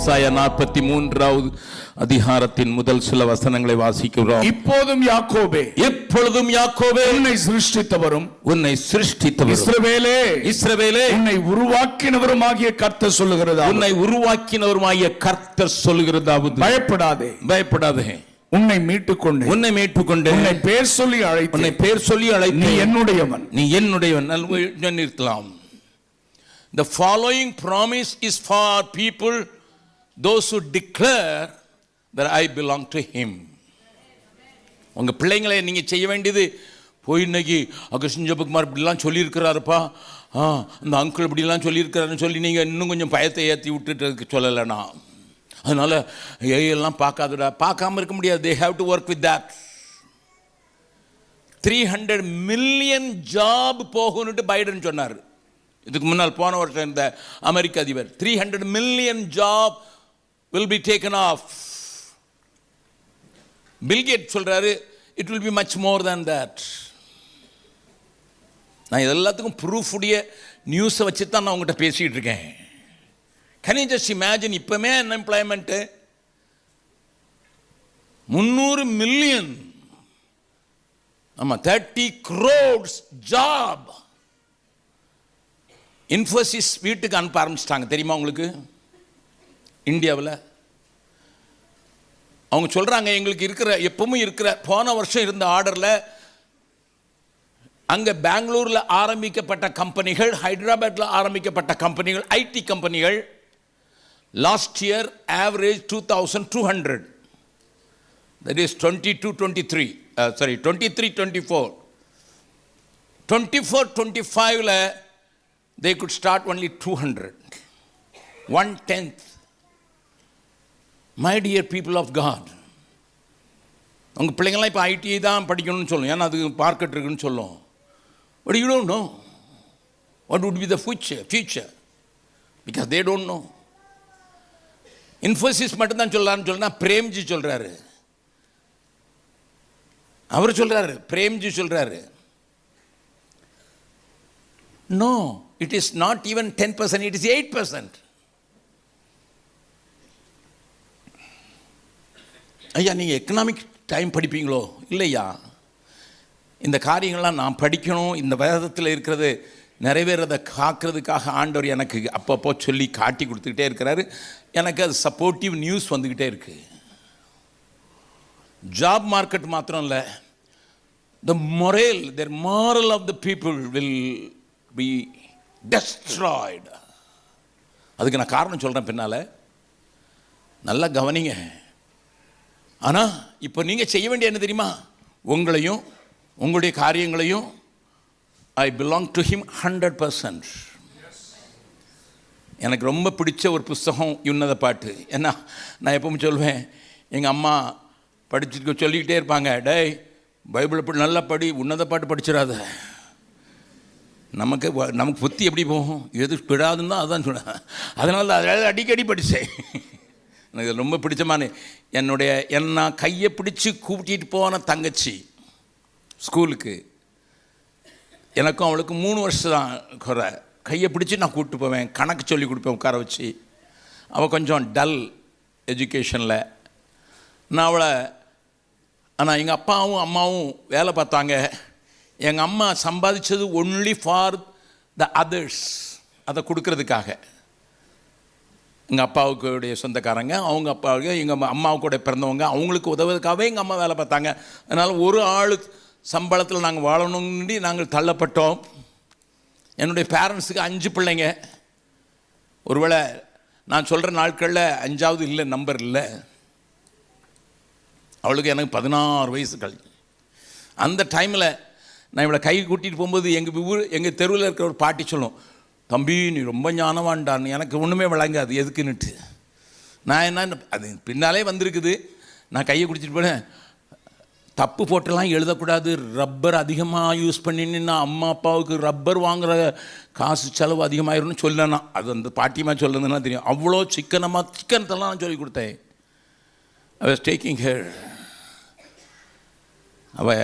சாய நாற்பத்தி மூன்றாவது அதிகாரத்தின் முதல் சில வசனங்களை வாசிக்கிறோம். இப்போதும் யாக்கோபே எப்பொழுதும் யாக்கோபே உன்னை சிருஷ்டித்தவரும் உன்னை சிருஷ்டித்தவர் இஸ்ரவேலே இஸ்ரவேலே உன்னை உருவாக்கினவருமாகிய கர்த்தர் சொல்லுகிறதா உன்னை உருவாக்கினவருமாகிய கர்த்தர் சொல்லுகிறதாவது. பயப்படாதே. பயப்படாதே. உன்னை மீட்டுக் கொண்டு உன்னை மீட்டுக்கொண்டு. உன்னை பேர் சொல்லி அழைத்து. உன்னை பேர் சொல்லி நீ அழைத்து என்னுடையவன். நீ என்னுடையவன். நிறுத்தலாம். The following promise is for people, those who declare that I belong to him உங்கள் பிள்ளைங்களை நீங்கள் செய்ய வேண்டியது போய் இன்னைக்கு அகஷன் ஜபகுமார் இப்படிலாம் சொல்லியிருக்கிறாருப்பா. ஆ அந்த அங்கிள் இப்படிலாம் சொல்லியிருக்கிறாருன்னு சொல்லி நீங்கள் இன்னும் கொஞ்சம் பயத்தை ஏற்றி விட்டுட்டு சொல்லலைண்ணா. அதனால ஏஎல்லாம் பார்க்காதடா. பார்க்காம இருக்க முடியாது. They have to work with that three hundred million job போகும்னுட்டு Biden சொன்னார். இதுக்கு முன்னால் போன வருஷம் இருந்த அமெரிக்க அதிபர். Three hundred million job will be taken off Bill Gate சொல்கிறாரு it will be much more than that நான் எல்லாத்துக்கும் ப்ரூஃப் உடைய நியூஸை வச்சு தான் நான் உங்கள்கிட்ட பேசிகிட்டு இருக்கேன். கனி ஜஸ்ட் இமேஜின் இப்போமே அன்எம்ப்ளாய்மெண்ட்டு முந்நூறு மில்லியன் ஆமாம் தேர்ட்டி க்ரோட்ஸ் ஜாப் இன்ஃபோசிஸ் வீட்டுக்கு அனுப்ப ஆரம்பிச்சிட்டாங்க. தெரியுமா உங்களுக்கு? இந்தியாவில்? அவங்க சொல்கிறாங்க எங்களுக்கு இருக்கிற எப்பவும் இருக்கிற போன வருஷம் இருந்த ஆர்டரில் அங்கே பெங்களூரில் ஆரம்பிக்கப்பட்ட கம்பெனிகள் ஹைதராபாத்தில் ஆரம்பிக்கப்பட்ட கம்பெனிகள் ஐடி கம்பெனிகள் last year average two thousand two hundred that is twenty two twenty three sorry twenty three twenty four twenty four twenty ஃபைவ்ல they could start only 200 one tenth my dear people of God உங்கள் பிள்ளைங்களாம் இப்போ ITI தான் படிக்கணும்னு சொல்லும். ஏன்னா அது market இருக்குன்னு சொல்லும். But you don't know what would be the future future because they don't know Infosys மட்டும்தான் சொல்லலான்னு சொல்லுனா பிரேம்ஜி சொல்கிறாரு அவர் சொல்கிறாரு பிரேம்ஜி சொல்கிறாரு no it is not even ten percent it is eight percent ஐயா நீங்கள் எக்கனாமிக் டைம் படிப்பீங்களோ? இல்லையா? இந்த காரியங்கள்லாம் நான் படிக்கணும் இந்த வேதத்தில் இருக்கிறது நிறைவேறதை காக்கிறதுக்காக ஆண்டவர் எனக்கு அப்பப்போ சொல்லி காட்டி கொடுத்துக்கிட்டே இருக்கிறாரு. எனக்கு அது சப்போர்ட்டிவ் நியூஸ் வந்துக்கிட்டே இருக்குது ஜாப் மார்க்கெட் மாத்திரம் இல்லை. The morale their moral of the people will be destroyed அதுக்கு நான் காரணம் சொல்கிறேன் பின்னால். நல்லா கவனிங்க. ஆனால் இப்போ நீங்கள் செய்ய வேண்டிய என்ன தெரியுமா? உங்களையும் உங்களுடைய காரியங்களையும் I belong to him hundred percent எனக்கு ரொம்ப பிடிச்ச ஒரு புஸ்தகம் உன்னத பாட்டு. ஏன்னா நான் எப்பவும் சொல்வேன் எங்கள் அம்மா படிச்சுட்டு சொல்லிக்கிட்டே இருப்பாங்க டேய் பைபிளை படி நல்லா படி உன்னத பாட்டு படிச்சிடாத. நமக்கு வ- நமக்கு புத்தி எப்படி போகும்? எது விடாதுன்னு தான் அதான் சொன்னேன். அதனால அதை அடிக்கடி படித்தேன் எனக்கு ரொம்ப பிடிச்சமான என்னுடைய என்ன நான் கையை பிடிச்சி கூட்டிகிட்டு போன தங்கச்சி ஸ்கூலுக்கு எனக்கும் அவளுக்கு மூணு வருஷம் தான் குறை. கையை பிடிச்சி நான் கூப்பிட்டு போவேன் கணக்கு சொல்லி கொடுப்பேன் உட்கார வச்சு. அவள் கொஞ்சம் டல் எஜுகேஷனில். நான் அவளை ஆனால் எங்கள் அப்பாவும் அம்மாவும் வேலை பார்த்தாங்க. எங்கள் அம்மா சம்பாதிச்சது ஒன்லி ஃபார் த அதர்ஸ் அதை கொடுக்கறதுக்காக. எங்கள் அப்பாவுக்குடைய சொந்தக்காரங்க அவங்க அப்பாவுக்கு எங்கள் அம்மாவுக்கூட பிறந்தவங்க அவங்களுக்கு உதவுறதுக்காகவே எங்கள் அம்மா வேலை பார்த்தாங்க. அதனால் ஒரு ஆள் சம்பளத்தில் நாங்கள் வாழணும்னு நாங்கள் தள்ளப்பட்டோம். என்னுடைய பேரண்ட்ஸுக்கு அஞ்சு பிள்ளைங்க. ஒருவேளை நான் சொல்கிற நாட்களில் அஞ்சாவது இல்லை நம்பர் இல்லை. அவளுக்கு எனக்கு பதினாறு வயசு கழிஞ்சு அந்த டைமில் நான் இவளை கை கூட்டிகிட்டு போகும்போது எங்கள் ஊர் எங்கள் தெருவில் இருக்கிற ஒரு பாட்டி சொல்லும் தம்பி நீ ரொம்ப ஞானவான்டான்னு எனக்கு ஒன்றுமே விளங்காது. எதுக்குன்னுட்டு. நான் என்ன அது பின்னாலே வந்திருக்குது. நான் கையை குடிச்சிட்டு போனேன். தப்பு போட்டெல்லாம் எழுதக்கூடாது. ரப்பர் அதிகமாக யூஸ் பண்ணினா அம்மா அப்பாவுக்கு ரப்பர் வாங்குகிற காசு செலவு அதிகமாயிரும்னு சொல்லனா. அது அந்த பாட்டியமாக சொல்லுதுன்னா தெரியும். அவ்வளோ சிக்கனமாக சிக்கனத்தெல்லாம் நான் சொல்லி கொடுத்தேன். ஐ வாஸ் டேக்கிங் ஹேர் அவள்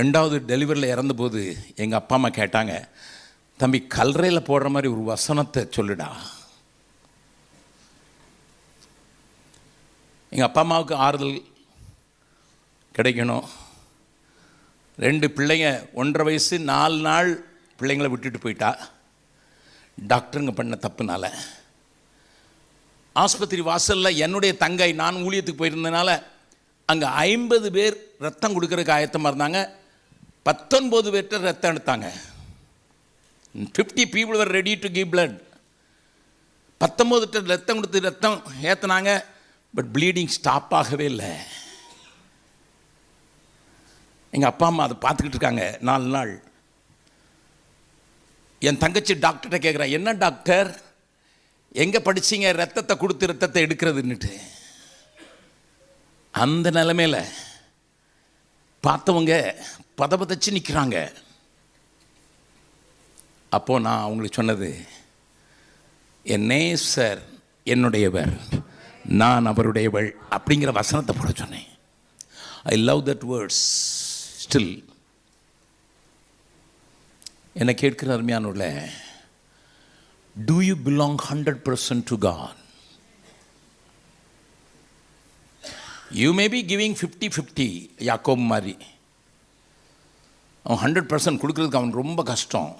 ரெண்டாவது டெலிவரியில் இறந்தபோது எங்கள் அப்பா அம்மா கேட்டாங்க தம்பி கல்றையில் போடுற மாதிரி ஒரு வசனத்தை சொல்லுடா. எங்கள் அப்பா அம்மாவுக்கு ஆறுதல் கிடைக்கணும். ரெண்டு பிள்ளைங்க ஒன்றரை வயசு நாலு நாள் பிள்ளைங்கள விட்டுட்டு போயிட்டா. டாக்டருங்க பண்ண தப்புனால. ஆஸ்பத்திரி வாசலில் என்னுடைய தங்கை நான் ஊழியத்துக்கு போயிருந்தனால அங்கே ஐம்பது பேர் ரத்தம் கொடுக்கறதுக்கு ஆயத்தமாக இருந்தாங்க. பத்தொன்பது பேர்கிட்ட ரத்தம் எடுத்தாங்க. Fifty people were ready to give blood பத்தொம்போது ரத்தம் கொடுத்து ரத்தம் ஏற்றுனாங்க பட் ப்ளீடிங் ஸ்டாப் ஆகவே இல்லை. எங்கள் அப்பா அம்மா அதை பார்த்துக்கிட்டு இருக்காங்க நாலு நாள். என் தங்கச்சி டாக்டர்கிட்ட கேட்குறா என்ன டாக்டர் எங்கே படிச்சீங்க? ரத்தத்தை கொடுத்து ரத்தத்தை எடுக்கிறதுன்னுட்டு. அந்த நிலமையில் பார்த்தவங்க பதபதச்சு நிற்கிறாங்க அப்போது நான் அவங்களுக்கு சொன்னது என் நேசர் என்னுடையவர் நான் அவருடையவள் அப்படிங்கிற வசனத்தை போட சொன்னேன். I love that words still என்னை கேட்கிற அருமையானுள்ள do you belong hundred percent to God you may be giving fifty fifty யாக்கோம் மாதிரி. அவன் ஹண்ட்ரட் பர்சன்ட் கொடுக்குறதுக்கு அவன் ரொம்ப கஷ்டம்.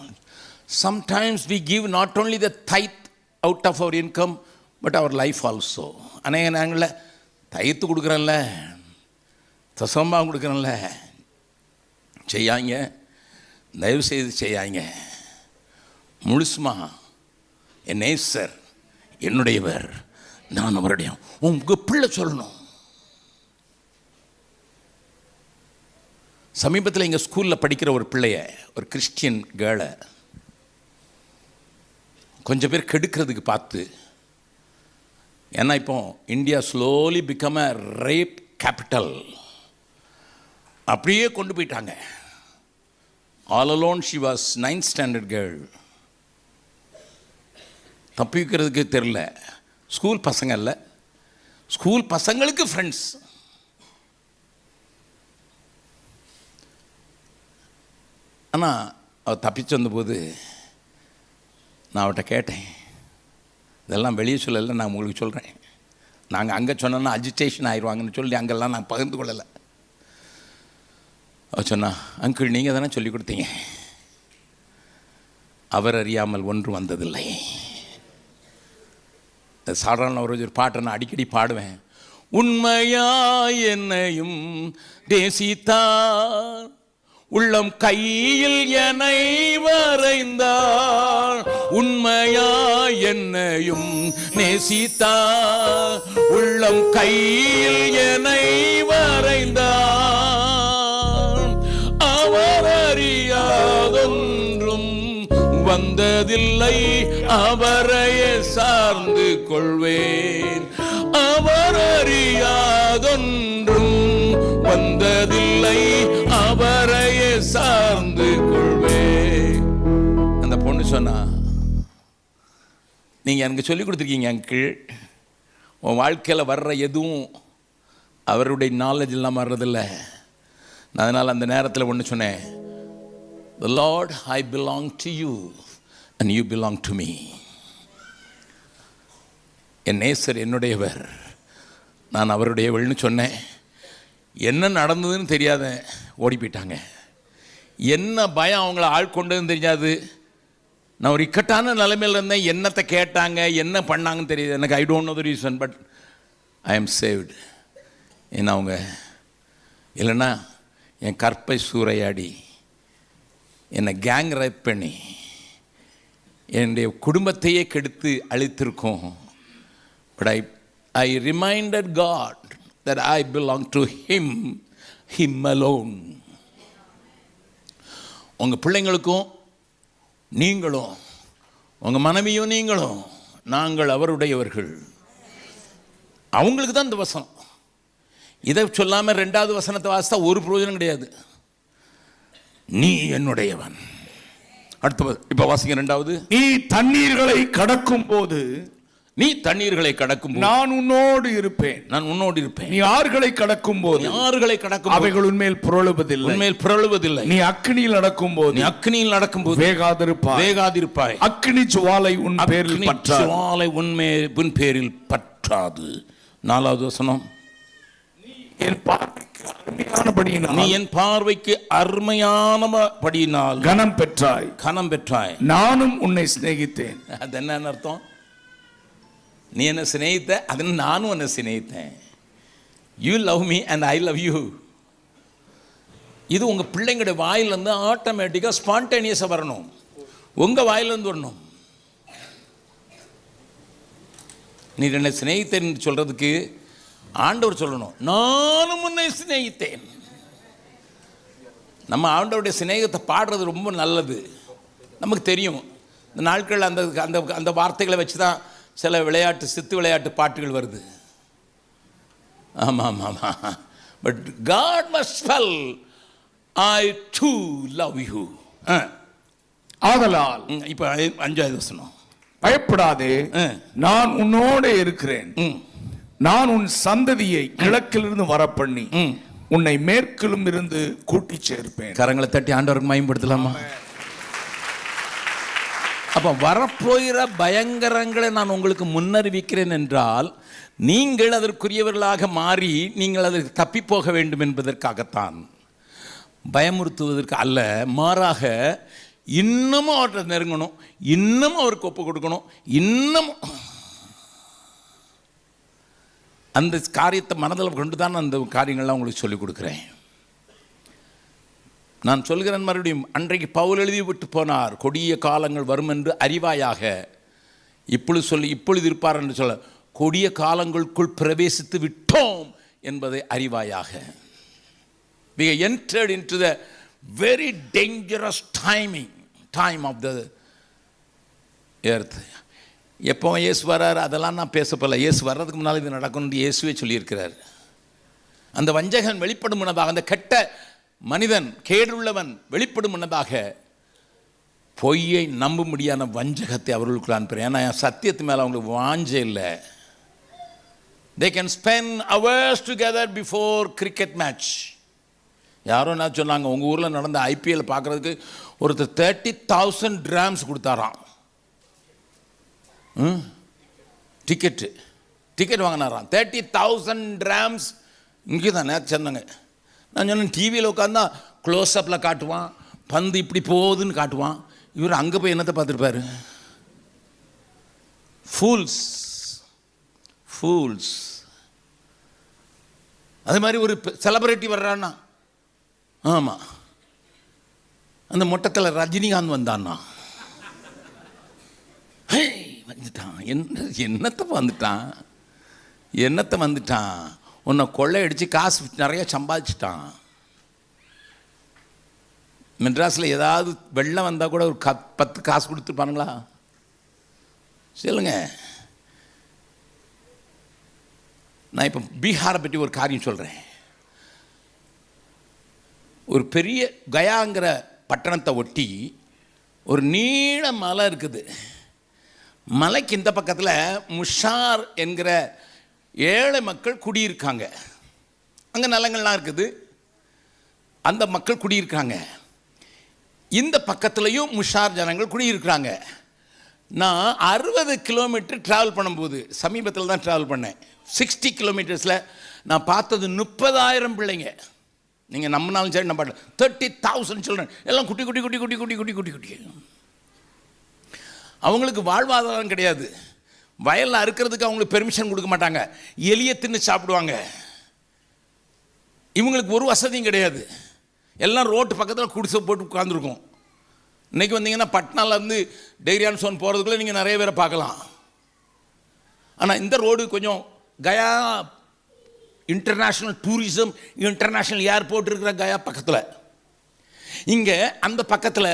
Sometimes we give not only the tithe out of our income but our life also அநேக நாங்களில்? தைத்து கொடுக்குறோம்ல. தசமாக கொடுக்குறோம்ல. செய்யாங்க. தயவு செய்து செய்யாங்க. முழுசுமா. என் நேசர் என்னுடையவர் நான் அவருடைய உங்கள் பிள்ளை சொல்லணும். சமீபத்தில் எங்கள் ஸ்கூலில் படிக்கிற ஒரு பிள்ளைய ஒரு கிறிஸ்டியன் கேர்ளை கொஞ்சம் பேர் கெடுக்கிறதுக்கு பார்த்து. ஏன்னா இப்போ India slowly become a rape capital அப்படியே கொண்டு போயிட்டாங்க. All alone she was ninth standard girl தப்பிக்கிறதுக்கு தெரில ஸ்கூல் பசங்க இல்லை. ஸ்கூல் பசங்களுக்கு ஃப்ரெண்ட்ஸ் ஆனால் அவள் தப்பிச்சு வந்தபோது நான் அவட்ட கேட்டேன். இதெல்லாம் வெளியே சொல்லலை நான் உங்களுக்கு சொல்கிறேன் நாங்கள் அங்கே சொன்னோன்னா அஜிடேஷன் ஆயிடுவாங்கன்னு சொல்லி அங்கெல்லாம் நான் பகிர்ந்து கொள்ளலை. அவ சொன்னா அங்கிள் நீங்கள் தானே சொல்லி கொடுத்தீங்க? அவர் அறியாமல் ஒன்று வந்ததில்லை. சாதாரண ஒரு ஒரு பாட்டை நான் அடிக்கடி பாடுவேன். உண்மையா என்னையும் தேசித்தார் உள்ளம் கையில் என்னை வரைந்தார் உண்மையா என்னையும் நேசித்தா. உள்ளம் கையில் என்னை வரைந்தான் அவர் அறியாதொன்றும் வந்ததில்லை. அவரையே சார்ந்து கொள்வேன். அவர் அறியாதொன்றும் வந்ததில்லை. அவரையே சார்ந்து கொள்வேன். அந்த பொண்ணு சொன்னா நீங்கள் எனக்கு சொல்லிக் கொடுத்துருக்கீங்க அங்கிள் உன் வாழ்க்கையில் வர்ற எதுவும் அவருடைய நாலேஜ் இல்லாமல் வர்றதில்ல. நான் அதனால் அந்த நேரத்தில் ஒன்று சொன்னேன். The Lord I belong to you and you belong to me என் நேசர் என்னுடையவர். நான் அவருடையவள்னு சொன்னேன். என்ன நடந்ததுன்னு தெரியாத ஓடி போயிட்டாங்க. என்ன பயம் அவங்கள ஆட்கொண்டதுன்னு தெரியாது நான் ஒரு இக்கட்டான நிலைமையில் இருந்தேன். என்னத்தை கேட்டாங்க என்ன பண்ணாங்கன்னு தெரியுது. எனக்கு I don't know the reason but I am saved ஏன்னா அவங்க இல்லைன்னா என் கற்பை சூறையாடி என்னை கேங் ரேப் பண்ணி என்னுடைய குடும்பத்தையே கெடுத்து அழித்திருக்கோம். But I I reminded God that I belong to him him alone உங்கள் பிள்ளைங்களுக்கும் நீங்களும் உங்கள் மனைவியும் நீங்களும் நாங்கள் அவருடையவர்கள். அவங்களுக்கு தான் இந்த வசனம். இதை சொல்லாமல் ரெண்டாவது வசனத்தை வாசித்தா ஒரு பிரயோஜனம் கிடையாது. நீ என்னுடையவன். அடுத்த இப்போ வாசிங்க ரெண்டாவது. நீ தண்ணீர்களை கடக்கும் போது நீ தண்ணீர்களை கடக்கும் போது நான் உன்னோடு இருப்பேன். நான் உன்னோடு இருப்பேன். நீ ஆறுகளை கடக்கும் போது ஆறுகளை கடக்கும் போது அவைகள் உன்மேல் புரளுவதில்லை. உண்மையில் பிறழுவதில்லை நீ அக்கினியில் நடக்கும் போது நீ அக்னியில் நடக்கும்போது வேகாதிருப்பாய். வேகாதிருப்பாய். அக்கினி ஜுவாலை உன் பேரில் அக்னி பற்றாது. ஜுவாலை உண்மை உன் பேரில் பற்றாது. நாலாவது வசனம். என் பார்வைக்கு அருமையானபடியினால் நீ என் பார்வைக்கு அருமையானபடியினால் கனம் பெற்றாய். கனம் பெற்றாய். நானும் உன்னை சிநேகித்தேன். அது என்னன்னு அர்த்தம்? நீ என்னை சிநேகித்த? அதுன்னு நானும் என்னை சிநேகித்தேன். You love me and I love you இது உங்கள் பிள்ளைங்களுடைய வாயிலேருந்து ஆட்டோமேட்டிக்காக ஸ்பான்டேனியஸாக வரணும். உங்கள் வாயிலேருந்து வரணும். நீ என்னை சிநேகித்தேன் சொல்கிறதுக்கு ஆண்டவர் சொல்லணும். நானும் உன்னை சிநேகித்தேன். நம்ம ஆண்டவருடைய சிநேகத்தை பாடுறது ரொம்ப நல்லது. நமக்கு தெரியும். இந்த நாட்களில் அந்த அந்த அந்த வார்த்தைகளை வச்சு தான் சில விளையாட்டு சித்து விளையாட்டு பாட்டுகள் வருது. ஆமாம் ஆமாம் ஆமாம் but God must fell I do love you ஆதலால் இப்போ அஞ்சாவது வசனம். பயப்படாதே. நான் உன்னோட இருக்கிறேன். நான் உன் சந்ததியை கிழக்கிலிருந்து வரப்பண்ணி ம். உன்னை மேற்கிலும் இருந்து கூட்டிச் சேர்ப்பேன். கரங்களை தட்டி ஆண்டவருக்கு மயம்படுத்தலாமா அப்போ வரப்போகிற பயங்கரங்களை நான் உங்களுக்கு முன்னறிவிக்கிறேன் என்றால் நீங்கள் அதற்குரியவர்களாக மாறி நீங்கள் அதற்கு தப்பி போக வேண்டும் என்பதற்காகத்தான். பயமுறுத்துவதற்கு அல்ல மாறாக இன்னமும் அவர்கிட்ட நெருங்கணும் இன்னமும் அவருக்கு ஒப்பு கொடுக்கணும் இன்னமும் அந்த காரியத்தை மனதில் கொண்டு தான் அந்த காரியங்கள்லாம் உங்களுக்கு சொல்லிக் கொடுக்குறேன். நான் சொல்கிறேன் மறுபடியும் அன்றைக்கு பவுல் எழுதி விட்டு போனார் கொடிய காலங்கள் வரும் என்று அறிவாயாக. இப்பொழுது சொல்லி இப்பொழுது இருப்பார் என்று சொல்ல கொடிய காலங்களுக்குள் பிரவேசித்து விட்டோம் என்பதை அறிவாயாக. We entered into the very dangerous timing time of the earth எப்போ இயேசு வர்றார் அதெல்லாம் நான் பேச போகல இயேசு வர்றதுக்கு முன்னால் இது நடக்கும்னு இயேசுவே சொல்லியிருக்கிறார். அந்த வஞ்சகன் வெளிப்படும் முன்னதாக அந்த கெட்ட மனிதன் கேடுள்ளவன் வெளிப்படும் முன்னதாக பொய்யை நம்பும்படியான வஞ்சகத்தை அவர்களுக்குள்ள அனுப்புகிறேன் ஏன்னா சத்தியத்து மேலே அவங்களுக்கு வாஞ்சே இல்லை. They can spend hours together before cricket match யாரோ என்ன சொன்னாங்க உங்கள் ஊரில் நடந்த ஐபிஎல் பார்க்குறதுக்கு ஒருத்தர் தேர்ட்டி தௌசண்ட் ட்ராம்ஸ் கொடுத்தாராம். ம்? டிக்கெட்டு டிக்கெட் வாங்கினாராம். தேர்ட்டி தௌசண்ட் ட்ராம்ஸ் இங்கே தான் நேற்று சொன்னாங்க நான் சொன்னேன் டிவியில் உட்காந்தா க்ளோஸ்அப்பில் காட்டுவான் பந்து இப்படி போகுதுன்னு காட்டுவான். இவர் அங்கே போய் என்னத்தை பார்த்துருப்பாரு? ஃபூல்ஸ் ஃபூல்ஸ் அது மாதிரி ஒரு செலப்ரிட்டி வர்றான்னா. ஆமாம் அந்த மொட்டத்தில் ரஜினிகாந்த் வந்தான்னா. வந்துட்டான். என்ன என்னத்தை வந்துட்டான்? என்னத்தை வந்துட்டான்? உன்னை கொள்ளையடிச்சு காசு நிறைய சம்பாதிச்சிட்டான். மெட்ராஸில் ஏதாவது வெள்ளம் வந்தால் கூட ஒரு க பத்து காசு கொடுத்துருப்பானுங்களா? சொல்லுங்க. நான் இப்போ பீகாரை பற்றி ஒரு காரியம் சொல்கிறேன் ஒரு பெரிய கயாங்கிற பட்டணத்தை ஒட்டி ஒரு நீள மலை இருக்குது. மலைக்கு இந்த பக்கத்தில் முஷார் என்கிற ஏழை மக்கள் குடியிருக்காங்க. அங்கே நிலங்கள்லாம் இருக்குது. அந்த மக்கள் குடியிருக்காங்க. இந்த பக்கத்துலேயும் முஷார் ஜனங்கள் குடியிருக்கிறாங்க. நான் அறுபது கிலோமீட்டர் ட்ராவல் பண்ணும்போது சமீபத்தில் தான் ட்ராவல் பண்ணேன். சிக்ஸ்டி கிலோமீட்டர்ஸில் நான் பார்த்தது முப்பதாயிரம் பிள்ளைங்க. நீங்கள் நம்மனாலும் சரி நம்ம தேர்ட்டி தௌசண்ட் சில்ட்ரன் எல்லாம் குட்டி குட்டி குட்டி குட்டி குட்டி குட்டி குட்டி குட்டி. அவங்களுக்கு வாழ்வாதாரம் கிடையாது. வயலில் அறுக்கிறதுக்கு அவங்களுக்கு பெர்மிஷன் கொடுக்க மாட்டாங்க. எலியை தின்னு சாப்பிடுவாங்க. இவங்களுக்கு ஒரு வசதியும் கிடையாது. எல்லாம் ரோட்டு பக்கத்தில் குடிசை போட்டு உட்காந்துருக்கும் இன்றைக்கி வந்தீங்கன்னா பட்னாலேருந்து டெய்ரியான் சோன் போகிறதுக்குள்ளே நீங்கள் நிறைய பேரை பார்க்கலாம். ஆனால் இந்த ரோடு கொஞ்சம் Gaya international tourism international airport இருக்கிற கயா பக்கத்தில். இங்கே அந்த பக்கத்தில்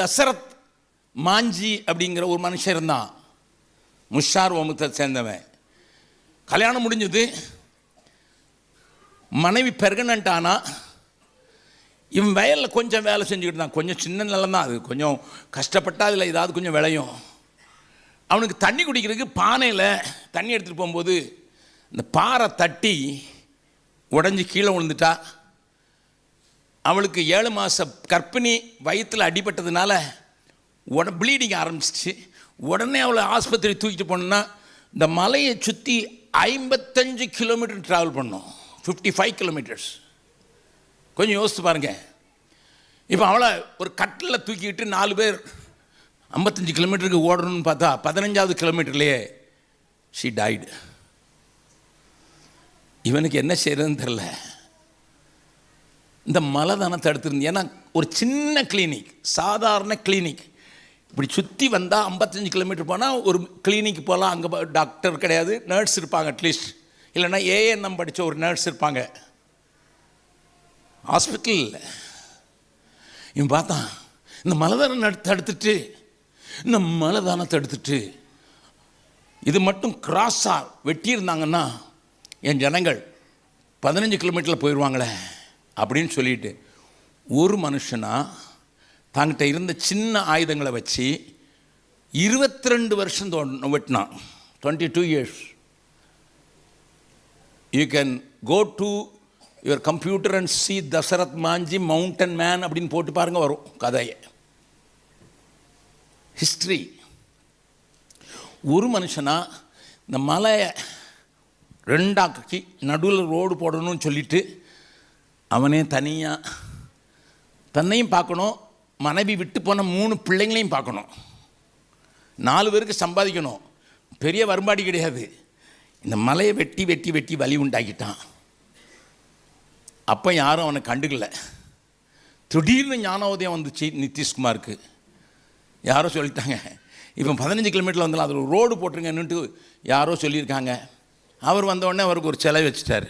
தசரத் மாஞ்சி அப்படிங்கிற ஒரு மனுஷன் இருந்தான். முஷார் வம்சத்தை சேர்ந்தவன். கல்யாணம் முடிஞ்சது. மனைவி பெர்கனண்ட் ஆனால் இவன் வயலில் கொஞ்சம் வேலை செஞ்சுக்கிட்டு இருந்தான். கொஞ்சம் சின்ன நிலம் தான் அது. கொஞ்சம் கஷ்டப்பட்டா அதில் ஏதாவது கொஞ்சம் விளையும். அவனுக்கு தண்ணி குடிக்கிறதுக்கு பானையில் தண்ணி எடுத்துகிட்டு போகும்போது இந்த பாறை தட்டி உடஞ்சி கீழே விழுந்துட்டா. அவளுக்கு ஏழு மாத கர்ப்பிணி வயிற்றில் அடிபட்டதுனால உட ப்ளீடிங் ஆரம்பிச்சிச்சு உடனே அவளை ஆஸ்பத்திரி தூக்கிட்டு போனோன்னா இந்த மலையை சுற்றி ஐம்பத்தஞ்சு கிலோமீட்டர் ட்ராவல் பண்ணோம். ஃபிஃப்டி ஃபைவ் கிலோமீட்டர்ஸ் கொஞ்சம் யோசித்து பாருங்க. இப்போ அவளை ஒரு கட்டில் தூக்கிட்டு நாலு பேர் ஐம்பத்தஞ்சு கிலோமீட்டருக்கு ஓடணும்னு பார்த்தா பதினஞ்சாவது கிலோமீட்டர்லேயே ஷி டைடு இவனுக்கு என்ன செய்கிறதுன்னு தெரில இந்த மலை தானே தடுத்துருந்து ஏன்னா ஒரு சின்ன கிளினிக் சாதாரண கிளினிக் இப்படி சுற்றி வந்தால் ஐம்பத்தஞ்சு கிலோமீட்டர் போனால் ஒரு கிளினிக் போகலாம் அங்கே டாக்டர் கிடையாது நர்ஸ் இருப்பாங்க அட்லீஸ்ட் இல்லைன்னா ஏஎன்எம் படித்த ஒரு நர்ஸ் இருப்பாங்க. ஹாஸ்பிட்டல் இல்லை. இவன் பார்த்தான் இந்த மலதானம் தடுத்துட்டு இந்த மலதானத்தை தானே தடுத்துட்டு இது மட்டும் கிராஸாக வெட்டியிருந்தாங்கன்னா என் ஜனங்கள் பதினஞ்சு கிலோமீட்டரில் போயிடுவாங்களே அப்படின்னு சொல்லிட்டு ஒரு மனுஷனாக தங்கிட்ட இருந்த சின்ன ஆயுதங்களை வச்சு இருபத்தி ரெண்டு வருஷம் தோ- வெட்டினான். Twenty two years you can go to your computer and see Dasharath Manjhi mountain man அப்படின்னு போட்டு பாருங்கள் வரும் கதையை. ஹிஸ்ட்ரி ஒரு மனுஷனா இந்த மலையை ரெண்டாக்கி நடுவில் ரோடு போடணும்னு சொல்லிட்டு அவனே தனியாக தன்னையும் பார்க்கணும் மனைவி விட்டு போன மூணு பிள்ளைங்களையும் பார்க்கணும். நாலு பேருக்கு சம்பாதிக்கணும். பெரிய வரும்பாடு கிடையாது. இந்த மலையை வெட்டி வெட்டி வெட்டி வலி உண்டாக்கிட்டான். அப்போ யாரும் அவனை கண்டுக்கல. திடீர்னு ஞானோதயம் வந்துச்சு நிதிஷ்குமாருக்கு. யாரோ சொல்லிட்டாங்க இப்போ பதினஞ்சு கிலோமீட்டரில் வந்தாலும் அதில் ஒரு ரோடு போட்டுருங்கன்னுட்டு யாரோ சொல்லியிருக்காங்க. அவர் வந்த உடனே அவருக்கு ஒரு சிலை வச்சுட்டார்.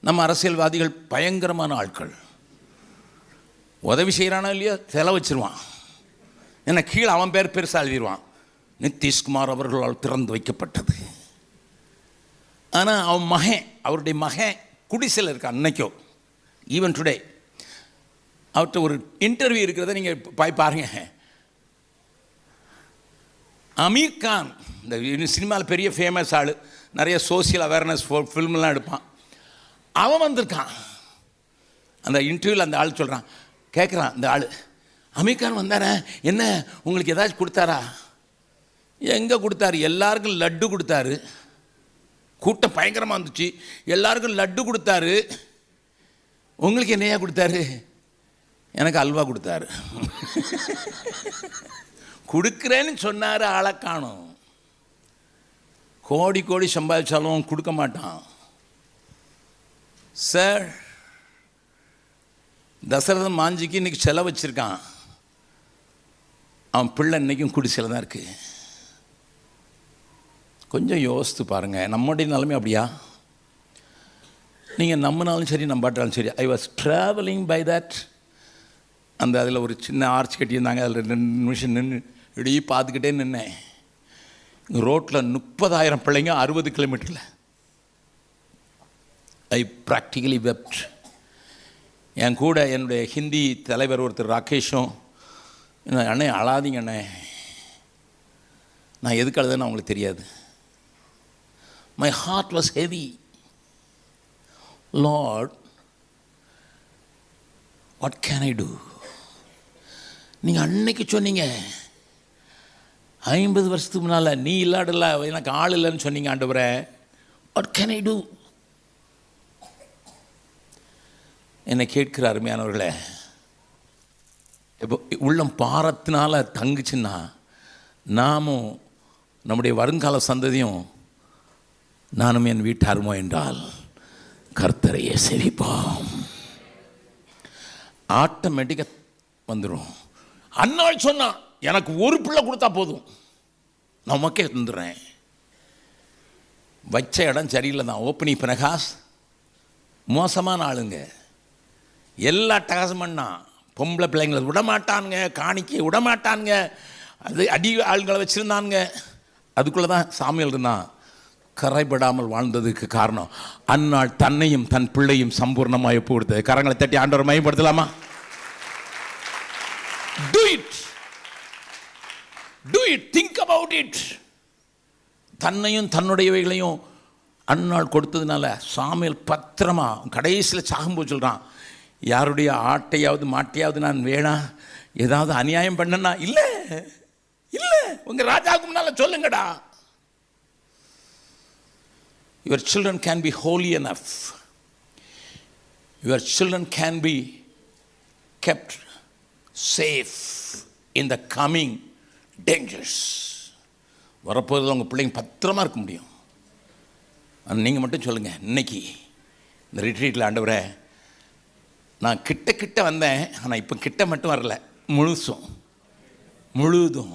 நம்ம அரசியல்வாதிகள் பயங்கரமான ஆட்கள். உதவி செய்கிறானோ இல்லையோ சிலை வச்சிருவான். என்ன கீழே அவன் பேர் பெருசாக எழுதிடுவான் நிதிஷ்குமார் அவர்களால் திறந்து வைக்கப்பட்டது. ஆனால் அவன் மகன் அவருடைய மகன் குடிசையில் இருக்க அன்னைக்கோ. ஈவன் டுடே அவர்கிட்ட ஒரு இன்டர்வியூ இருக்கிறத நீங்கள் பாய் பாருங்க. அமீர் கான் இந்த சினிமாவில் பெரிய ஃபேமஸ் ஆள். நிறைய சோசியல் அவேர்னஸ் ஃபில்ம்லாம் எடுப்பான். அவன் வந்திருக்கான். அந்த இன்டர்வியூவில் அந்த ஆள் சொல்கிறான் கேட்குறான் இந்த ஆள். அமீர்கான் வந்தாரே என்ன உங்களுக்கு ஏதாச்சும் கொடுத்தாரா? எங்கே கொடுத்தாரு? எல்லாருக்கும் லட்டு கொடுத்தாரு. கூட்டம் பயங்கரமாக இருந்துச்சு எல்லாருக்கும் லட்டு கொடுத்தாரு. உங்களுக்கு என்னையா கொடுத்தாரு? எனக்கு அல்வா கொடுத்தாரு. கொடுக்குறேன்னு சொன்னார் ஆளை காணும். கோடி கோடி சம்பாதிச்சாலும் கொடுக்க மாட்டான். சார் தசரதன் மாஞ்சிக்கு இன்னைக்கு செலவு வச்சுருக்கான். அவன் பிள்ளை இன்றைக்கும் குடிசையில் தான் இருக்குது கொஞ்சம் யோசித்து பாருங்கள் நம்முடைய நிலைமை அப்படியா? நீங்கள் நம்பினாலும் சரி நம்பாட்டாலும் சரி I was travelling by that அந்த அதில் ஒரு சின்ன ஆர்ச் கட்டியிருந்தாங்க அதில் ரெண்டு நிமிஷம் நின்று இடி பார்த்துக்கிட்டே நின்னேன். ரோட்டில் முப்பதாயிரம் பிள்ளைங்க அறுபது கிலோமீட்டரில் ஐ ப்ராக்டிக்கலி வெப்ட் என் கூட என்னுடைய ஹிந்தி தலைவர் ஒருத்தர் ராகேஷும் என்ன, அண்ணே அழாதீங்க அண்ணே. நான் எதுக்கு அழுதுன்னு அவங்களுக்கு தெரியாது. My heart was heavy Lord what can I do நீங்கள் அன்னைக்கு சொன்னீங்க ஐம்பது வருஷத்துக்கு முன்னால் நீ இல்லாடல எனக்கு ஆள் இல்லைன்னு சொன்னீங்க ஆண்டவரே. வாட் கேன் ஐ டூ என்னை கேட்கிற அருமையானவர்களே இப்போ உள்ளம் பாரத்தினால் தங்குச்சுன்னா நாமும் நம்முடைய வருங்கால சந்ததியும் நானும் என் வீட்டாருமோ என்றால் கர்த்தரையே செவிப்போம் ஆட்டோமேட்டிக்காக வந்துடும் அன்னாள் சொன்னான் எனக்கு ஒரு பிள்ளை கொடுத்தா போதும். நான் உமக்கே தந்துடுறேன். வச்ச இடம் சரியில்லை தான் ஓப்பனி பிரகாஷ் மோசமான ஆளுங்க. எல்லா டகாசம் பண்ணா. பொம்பளை பிள்ளைங்களை விடமாட்டானுங்க காணிக்கை விடமாட்டானுங்க. அது அடி ஆளுங்களை வச்சுருந்தானுங்க. அதுக்குள்ளே தான் சாமியல் இருந்தான். கரைபடாமல் வாழ்ந்ததுக்கு காரணம் அந்நாள் தன்னையும் தன் பிள்ளையும் சம்பூர்ணமாக ஒப்பு கொடுத்தது. கரங்களை தட்டி ஆண்டவர் மயப்படுத்தலாமா do it do it think about it தன்னையும் தன்னுடையவைகளையும் அந்நாள் கொடுத்ததுனால சாமியல் பத்திரமா கடைசியில் சாகும்போது சொல்கிறான் யாருடைய ஆட்டையாவது மாட்டையாவது நான் வேணா ஏதாவது அநியாயம் பண்ணனா இல்லை. இல்லை. உங்கள் ராஜாவுக்கு முன்னால் சொல்லுங்கடா. Your children can be holy enough. Your children can be kept safe in the coming dangers வரப்போகிறது உங்கள் பிள்ளைங்க பத்திரமா இருக்க முடியும். நீங்கள் மட்டும் சொல்லுங்கள் இன்னைக்கு இந்த ரிட்ரீட்டில் ஆண்டவரை நான் கிட்ட கிட்ட வந்தேன் ஆனால் இப்போ கிட்ட மட்டும் வரல முழுசும் முழுதும்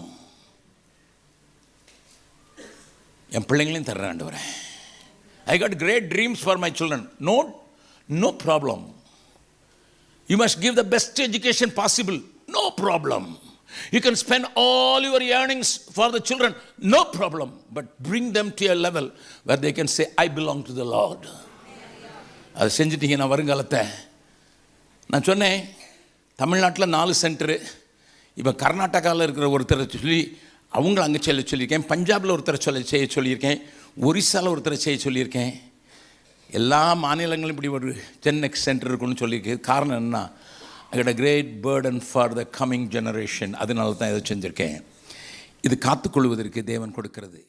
என் பிள்ளைங்களையும் தர்றேன் ஆண்டவரே I got great dreams for my children no no problem you must give the best education possible no problem you can spend all your earnings for the children no problem but bring them to level where they can say I belong to the Lord அதை செஞ்சிட்டிங்கன்னா வருங்காலத்தை நான் சொன்னேன் தமிழ்நாட்டில் நாலு centre. இப்போ கர்நாடகாவில் இருக்கிற ஒருத்தரை சொல்லி அவங்கள அங்கே செல்ல சொல்லியிருக்கேன். பஞ்சாபில் ஒருத்தரை சொல்ல செய்ய சொல்லியிருக்கேன். ஒரிசாவில் ஒருத்தரை செய்ய சொல்லியிருக்கேன். எல்லா மாநிலங்களும் இப்படி ஒரு ஜென்னெக்ஸ் சென்டர் இருக்குன்னு சொல்லியிருக்கு. காரணம் என்ன I great burden for the coming generation அதனால தான் இதை செஞ்சுருக்கேன். இது காத்துக்கொள்வதற்கு தேவன் கொடுக்கிறது.